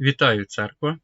Вітаю, церква!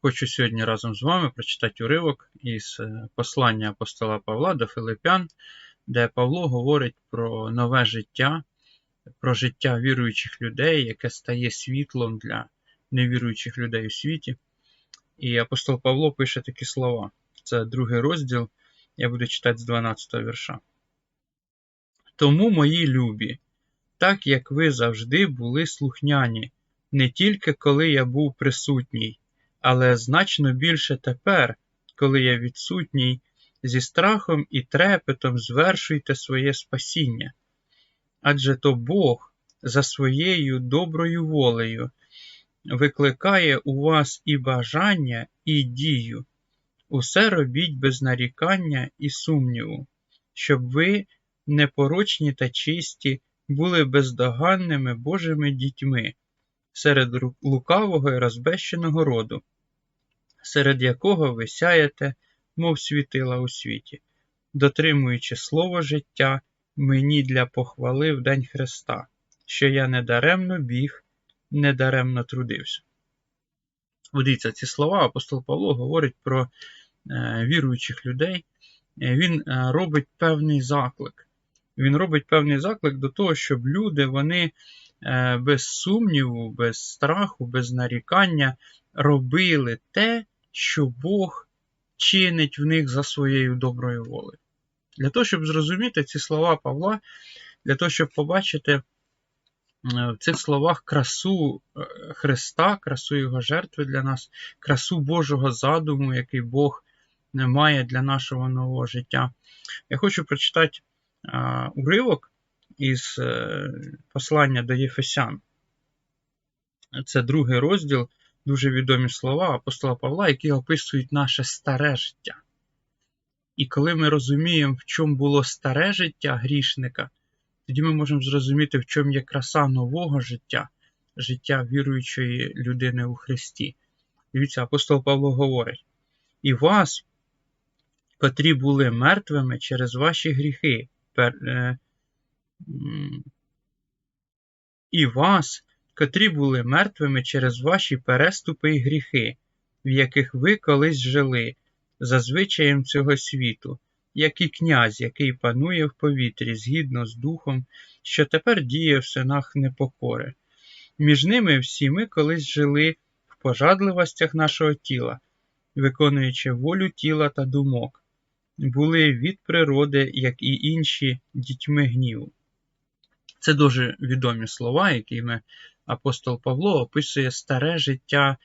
Хочу сьогодні разом з вами прочитати уривок із е, послання апостола Павла до Филипян, де Павло говорить про нове життя, про життя віруючих людей, яке стає світлом для невіруючих людей у світі. І апостол Павло пише такі слова. Це другий розділ, я буду читати з 12 вірша. Тому, мої любі, так як ви завжди були слухняні не тільки коли я був присутній, але значно більше тепер, коли я відсутній, зі страхом і трепетом звершуйте своє спасіння. Адже то Бог за своєю доброю волею викликає у вас і бажання, і дію. Усе робіть без нарікання і сумніву, щоб ви, непорочні та чисті, були бездоганними Божими дітьми серед лукавого і розбещеного роду, серед якого ви сяєте, мов світила у світі, дотримуючи слово життя мені для похвали в День Христа, що я недаремно біг, недаремно трудився. Дивіться, ці слова апостол Павло говорить про е, віруючих людей. Е, він е, робить певний заклик. Він робить певний заклик до того, щоб люди вони без сумніву, без страху, без нарікання робили те, що Бог чинить в них за своєю доброю волею. Для того, щоб зрозуміти ці слова Павла, для того, щоб побачити е, в цих словах красу е, Христа, красу Його жертви для нас, красу Божого задуму, який Бог має для нашого нового життя. Я хочу прочитати уривок із е, послання до Єфесян. Це другий розділ, дуже відомі слова апостола Павла, які описують наше старе життя. І коли ми розуміємо, в чому було старе життя грішника, тоді ми можемо зрозуміти, в чому є краса нового життя, життя віруючої людини у Христі. Дивіться, апостол Павло говорить: і вас, котрі були мертвими через ваші гріхи, е, і вас, котрі були мертвими через ваші переступи і гріхи, в яких ви колись жили, за звичаєм цього світу, як і князь, який панує в повітрі згідно з духом, що тепер діє в синах непокори. Між ними всі ми колись жили в пожадливостях нашого тіла, виконуючи волю тіла та думок, були від природи, як і інші дітьми гніву. Це дуже відомі слова, якими апостол Павло описує старе життя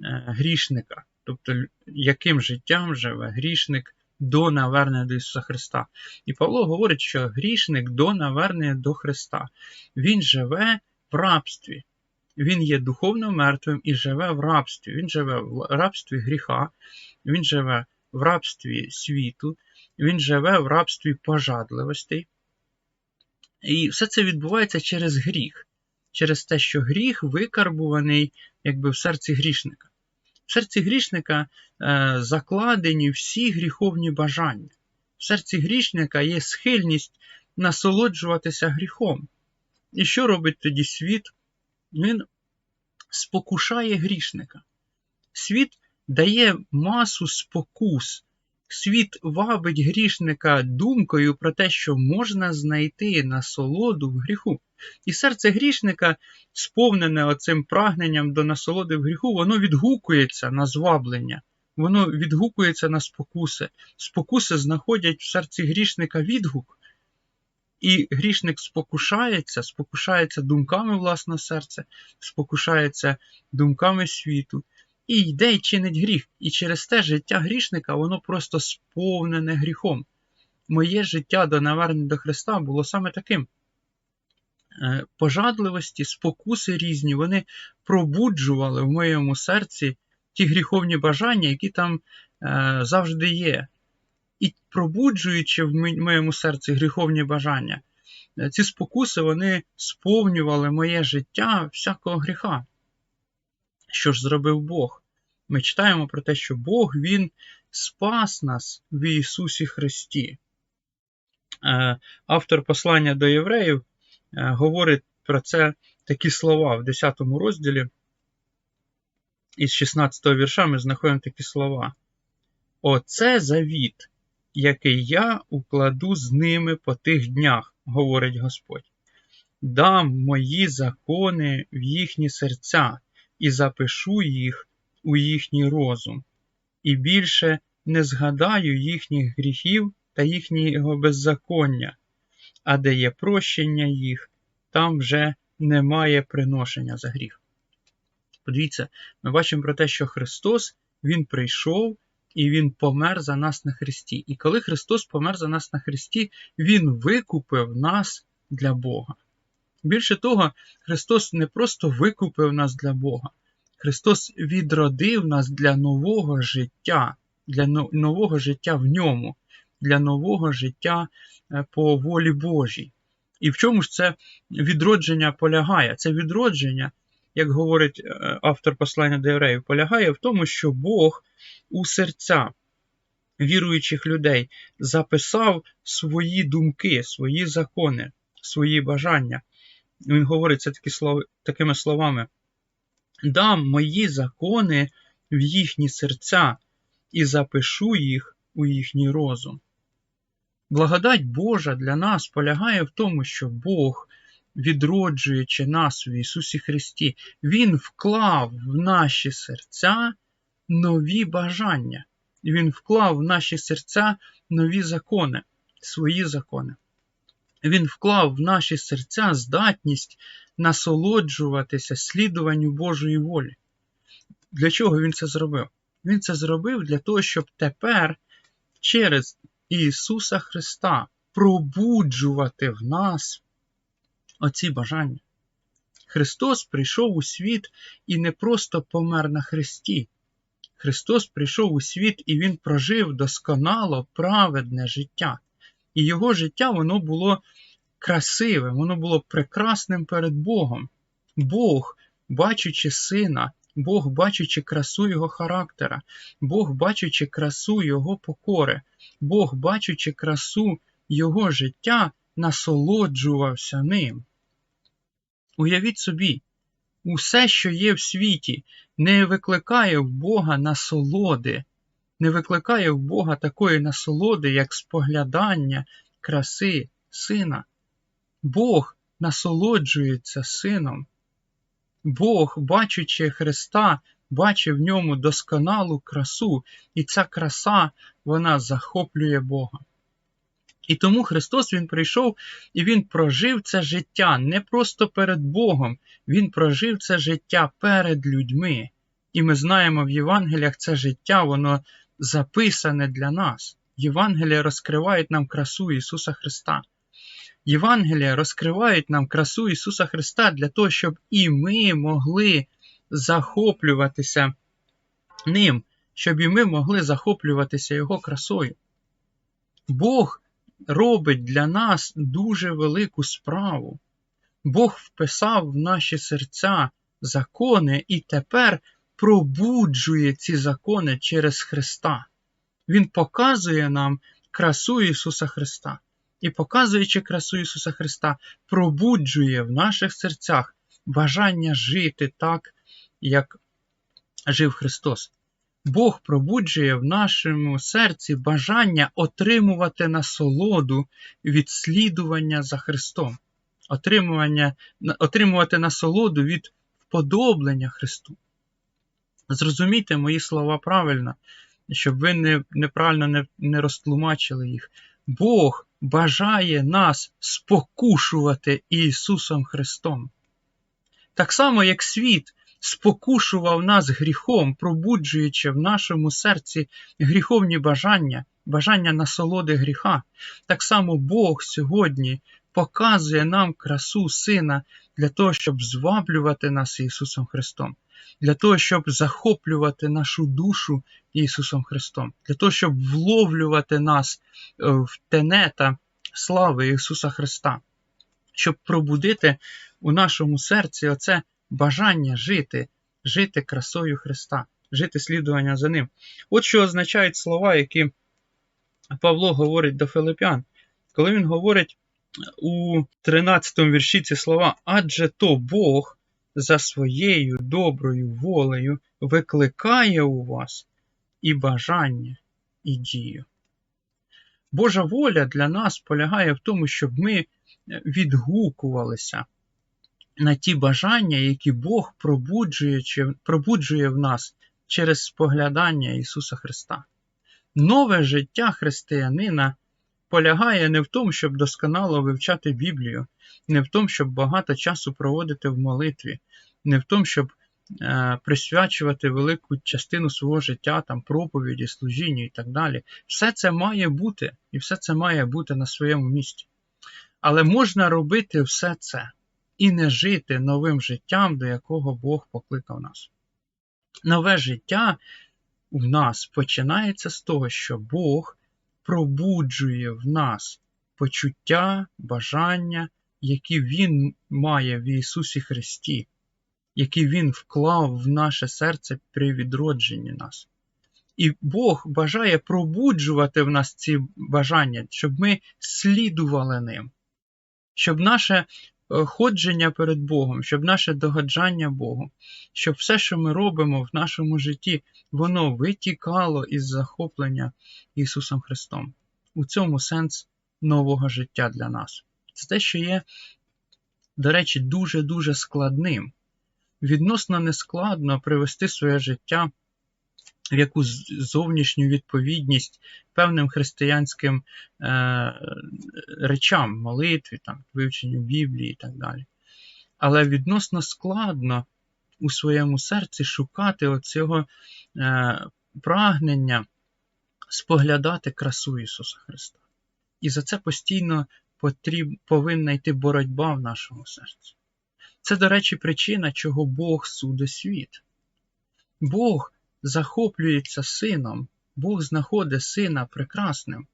е, грішника, тобто яким життям живе грішник до навернення до Ісуса Христа. І Павло говорить, що грішник до навернення до Христа. Він живе в рабстві. Він є духовно мертвим і живе в рабстві. Він живе в рабстві гріха, він живе в рабстві світу, він живе в рабстві пожадливостей. І все це відбувається через гріх, через те, що гріх викарбуваний якби в серці грішника. В серці грішника е, закладені всі гріховні бажання. В серці грішника є схильність насолоджуватися гріхом. І що робить тоді світ? Він спокушає грішника. Світ дає масу спокус Світ вабить грішника думкою про те, що можна знайти насолоду в гріху. І серце грішника, сповнене оцим прагненням до насолоди в гріху, воно відгукується на зваблення, воно відгукується на спокуси. Спокуси знаходять в серці грішника відгук. І грішник спокушається, спокушається думками власного серця, спокушається думками світу і йде й чинить гріх. І через те життя грішника воно просто сповнене гріхом. Моє життя до навернення до Христа було саме таким. Е, пожадливості, спокуси різні, вони пробуджували в моєму серці ті гріховні бажання, які там е, завжди є. І пробуджуючи в моєму серці гріховні бажання, е, ці спокуси вони сповнювали моє життя всякого гріха. Що ж зробив Бог? Ми читаємо про те, що Бог Він спас нас в Ісусі Христі. Е, автор послання до євреїв е, говорить про це такі слова в 10 розділі. із 16 вірша ми знаходимо такі слова. Оце завіт, який я укладу з ними по тих днях, говорить Господь. Дам мої закони в їхні серця і запишу їх у їхній розум, і більше не згадаю їхніх гріхів та їхнього беззаконня, а де є прощення їх, там вже немає приношення за гріх. Подивіться, ми бачимо про те, що Христос Він прийшов і Він помер за нас на Христі. І коли Христос помер за нас на Христі, Він викупив нас для Бога. Більше того, Христос не просто викупив нас для Бога, Христос відродив нас для нового життя, для нового життя в ньому, для нового життя е, по волі Божій. І в чому ж це відродження полягає? Це відродження, як говорить е, автор послання до євреїв, полягає в тому, що Бог у серця віруючих людей записав свої думки, свої закони, свої бажання. Він говорить це такі слов, такими словами: дам мої закони в їхні серця і запишу їх у їхній розум. Благодать Божа для нас полягає в тому, що Бог, відроджуючи нас в Ісусі Христі, Він вклав в наші серця нові бажання. Він вклав в наші серця нові закони, свої закони. Він вклав в наші серця здатність насолоджуватися слідуванню Божої волі. Для чого він це зробив? Він це зробив для того, щоб тепер через Ісуса Христа пробуджувати в нас оці бажання. Христос прийшов у світ і не просто помер на Христі. Христос прийшов у світ і Він прожив досконало праведне життя. І його життя воно було красивим, воно було прекрасним перед Богом. Бог, бачучи сина, Бог, бачучи красу Його характера, Бог, бачучи красу Його покори, Бог, бачучи красу Його життя, насолоджувався ним. Уявіть собі, усе, що є в світі, не викликає в Бога насолоди, не викликає в Бога такої насолоди, як споглядання краси сина. Бог насолоджується сином. Бог, бачучи Христа, бачив в ньому досконалу красу, і ця краса, вона захоплює Бога. І тому Христос Він прийшов і Він прожив це життя не просто перед Богом, Він прожив це життя перед людьми. І ми знаємо в Євангеліях це життя, воно записане для нас. Євангелія розкривають нам красу Ісуса Христа. Євангелія розкривають нам красу Ісуса Христа для того, щоб і ми могли захоплюватися Ним, щоб і ми могли захоплюватися Його красою. Бог робить для нас дуже велику справу. Бог вписав в наші серця закони і тепер пробуджує ці закони через Христа. Він показує нам красу Ісуса Христа. І, показуючи красу Ісуса Христа, пробуджує в наших серцях бажання жити так, як жив Христос. Бог пробуджує в нашому серці бажання отримувати насолоду від слідування за Христом, отримувати насолоду від вподоблення Христу. Зрозумійте мої слова правильно, щоб ви не, неправильно не, не розтлумачили їх. Бог бажає нас спокушувати Ісусом Христом. Так само, як світ спокушував нас гріхом, пробуджуючи в нашому серці гріховні бажання, бажання насолоди гріха. Так само Бог сьогодні показує нам красу Сина для того, щоб зваблювати нас Ісусом Христом, для того, щоб захоплювати нашу душу Ісусом Христом, для того, щоб вловлювати нас е, в тенета слави Ісуса Христа, щоб пробудити у нашому серці оце бажання жити, жити красою Христа, жити слідування за Ним. От що означають слова, які Павло говорить до Филипян, коли він говорить у 13 вірші ці слова, адже то Бог за своєю доброю волею викликає у вас і бажання, і дію. Божа воля для нас полягає в тому, щоб ми е, відгукувалися на ті бажання, які Бог пробуджує, пробуджує в нас через споглядання Ісуса Христа. Нове життя християнина полягає не в тому, щоб досконало вивчати Біблію, не в тому, щоб багато часу проводити в молитві, не в тому, щоб е, присвячувати велику частину свого життя там, проповіді, служінню і так далі. Все це має бути, і все це має бути на своєму місці. Але можна робити все це і не жити новим життям, до якого Бог покликав нас. Нове життя в нас починається з того, що Бог пробуджує в нас почуття, бажання, які Він має в Ісусі Христі, які Він вклав в наше серце при відродженні нас. І Бог бажає пробуджувати в нас ці бажання, щоб ми слідували ним, щоб наше ходження перед Богом, щоб наше догаджання Богу, щоб все, що ми робимо в нашому житті, воно витікало із захоплення Ісусом Христом. У цьому сенс нового життя для нас. Це те, що є, до речі, дуже-дуже складним. Відносно нескладно привести своє життя в якусь зовнішню відповідність певним християнським е, речам, молитві, там, вивченню Біблії і так далі. Але відносно складно у своєму серці шукати оцього е, прагнення споглядати красу Ісуса Христа. І за це постійно потріб, повинна йти боротьба в нашому серці. Це, до речі, причина, чого Бог судить світ. Бог захоплюється сином, Бог знаходить сина прекрасним,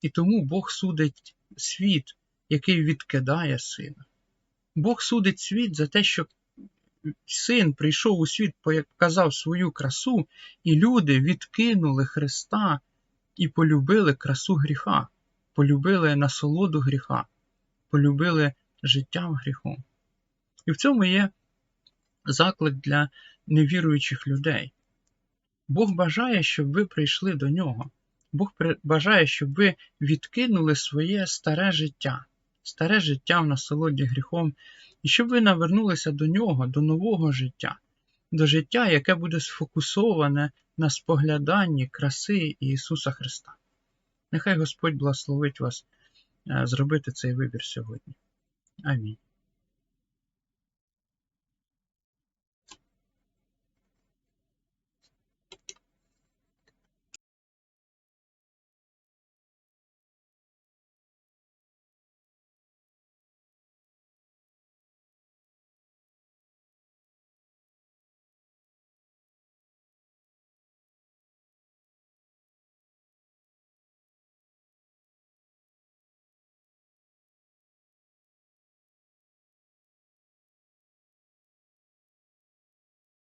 і тому Бог судить світ, який відкидає сина. Бог судить світ за те, що син прийшов у світ, показав свою красу, і люди відкинули Христа і полюбили красу гріха, полюбили насолоду гріха, полюбили життя в гріху. І в цьому є заклик для невіруючих людей. Бог бажає, щоб ви прийшли до нього. Бог бажає, щоб ви відкинули своє старе життя, старе життя в насолоді гріхом, і щоб ви навернулися до нього, до нового життя, до життя, яке буде сфокусоване на спогляданні краси Ісуса Христа. Нехай Господь благословить вас е, зробити цей вибір сьогодні. Амінь.